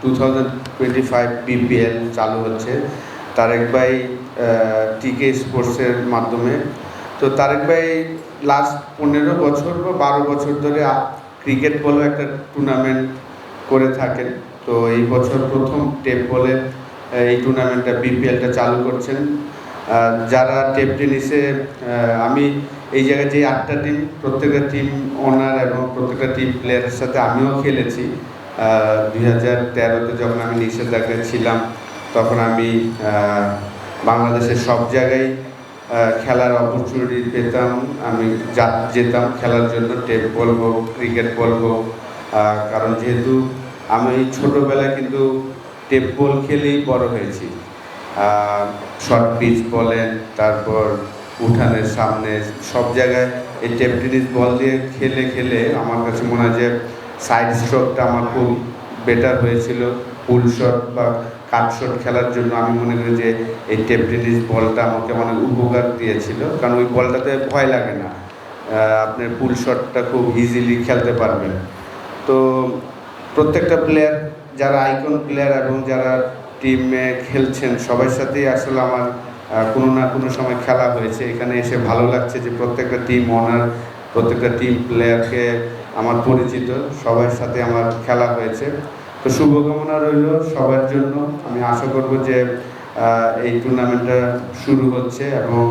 Two thousand five BPL চালু হচ্ছে। তারেক ভাই টিকে স্পোর্টসের মাধ্যমে। তো তারেক ভাই লাস্ট পনেরো বছর বা বারো বছর ধরে ক্রিকেট বলে একটা টুর্নামেন্ট করে থাকেন। তো এই বছর প্রথম টেপ বলে এই টুর্নামেন্টটা বিপিএলটা চালু করছেন। যারা টেপ টেনিসে আমি এই জায়গায় যে আটটা টিম প্রত্যেকটা টিম ওনার এবং প্রত্যেকটা টিম প্লেয়ারের সাথে আমিও খেলেছি। দুই হাজার তেরোতে যখন আমি নিষেধাজ্ঞা ছিলাম, তখন আমি বাংলাদেশের সব জায়গায় খেলার অপরচুনিটি পেতাম। আমি যা- যেতাম খেলার জন্য, টেপ বলব ক্রিকেট বলব। কারণ যেহেতু আমি ছোটোবেলায় কিন্তু টেপ বল খেলেই বড় হয়েছি। শর্ট পিচ বলেন, তারপর উঠানের সামনে, সব জায়গায় এই টেপ টেনিস বল দিয়ে খেলে খেলে আমার কাছে মনে হয় যে সাইড স্ট্রোকটা আমার খুব বেটার হয়েছিল। ফুল শট বা কাট শট খেলার জন্য আমি মনে করি যে এই টেপ টেনিস বলটা আমাকে অনেক উপকার দিয়েছিল। কারণ ওই বলটাতে ভয় লাগে না। আপনার পুল শটটা খুব ইজিলি খেলতে পারবেন। তো প্রত্যেকটা প্লেয়ার যারা আইকন প্লেয়ার এবং যারা টিমে খেলছেন, সবার সাথেই আসলে আমার কোনো না কোনো সময় খেলা হয়েছে। এখানে এসে ভালো লাগছে যে প্রত্যেকটা টিম ওনার প্রত্যেকটা টিম প্লেয়ারকে আমার পরিচিত, সবার সাথে আমার খেলা হয়েছে। তো শুভকামনা রইল সবার জন্য। আমি আশা করব যে এই টুর্নামেন্টটা শুরু হচ্ছে এবং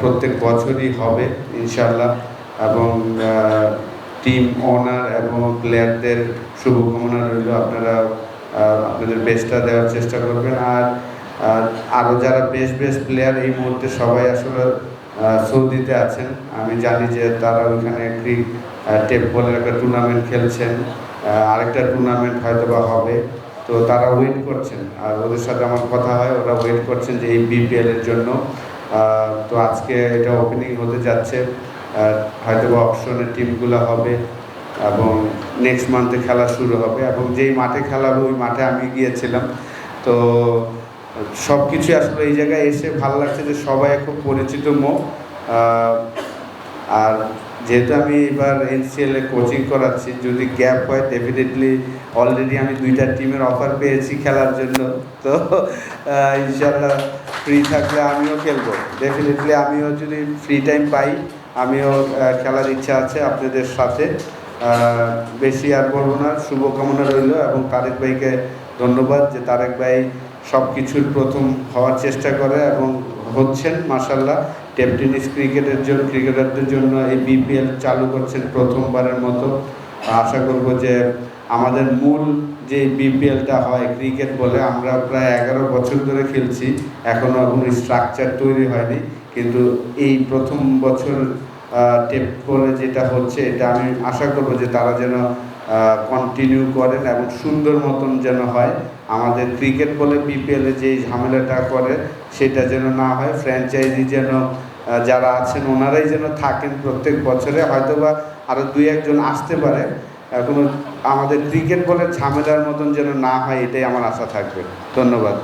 প্রত্যেক বছরই হবে ইনশাল্লাহ এবং টিম ওনার এবং প্লেয়ারদের শুভকামনা রইল। আপনারা আপনাদের বেস্টটা দেওয়ার চেষ্টা করবেন। আর আর আরও যারা বেস্ট বেস্ট প্লেয়ার এই মুহূর্তে সবাই আসলে সৌদিতে আছেন। আমি জানি যে তারা ওইখানে একটি টেপ বলের একটা টুর্নামেন্ট খেলছেন। আরেকটা টুর্নামেন্ট হয়তো বা হবে। তো তারা ওয়েট করছেন। আর ওদের সাথে আমার কথা হয়, ওরা ওয়েট করছেন যে এই বিপিএল এর জন্য। তো আজকে এটা ওপেনিং হতে যাচ্ছে। হয়তো বা অপশনের টিমগুলো হবে এবং নেক্সট মান্থে খেলা শুরু হবে। এবং যেই মাঠে খেলা হবে ওই মাঠে আমি গিয়েছিলাম। তো সব কিছু আসলে এই জায়গায় এসে ভালো লাগছে যে সবাই খুব পরিচিত মুখ। আর যেহেতু আমি এবার এনসিএল এ কোচিং করাচ্ছি, যদি গ্যাপ হয় ডেফিনেটলি অলরেডি আমি দুইটা টিমের অফার পেয়েছি খেলার জন্য। তো ইনশাল্লাহ ফ্রি থাকলে আমিও খেলব। ডেফিনেটলি আমিও যদি ফ্রি টাইম পাই, আমিও খেলার ইচ্ছা আছে আপনাদের সাথে। বেশি আর বলব না, শুভকামনা রইল এবং তারেক ভাইকে ধন্যবাদ যে তারেক ভাই সব কিছুর প্রথম হওয়ার চেষ্টা করে এবং হচ্ছেন মাসাল্লাহ টেপ টেনিস ক্রিকেটের জন্য ক্রিকেটারদের জন্য এই বিপিএল চালু করছেন প্রথমবারের মতো। আশা করব যে আমাদের মূল যে বিপিএলটা হয় ক্রিকেট বলে, আমরা প্রায় এগারো বছর ধরে খেলছি এখনও কোনো স্ট্রাকচার তৈরি হয়নি। কিন্তু এই প্রথম বছর টেপ করে যেটা হচ্ছে, এটা আমি আশা করব যে তারা যেন কন্টিনিউ করেন এবং সুন্দর মতন যেন হয়। আমাদের ক্রিকেট বলে বিপিএলে যে ঝামেলাটা করে, সেটা যেন না হয়। ফ্র্যাঞ্চাইজি যেন যারা আছেন, ওনারাই যেন থাকেন প্রত্যেক বছরে। হয়তোবা আরও দুই একজন আসতে পারে। এখন আমাদের ক্রিকেট বলে ঝামেলার মতন যেন না হয়, এটাই আমার আশা থাকবে। ধন্যবাদ।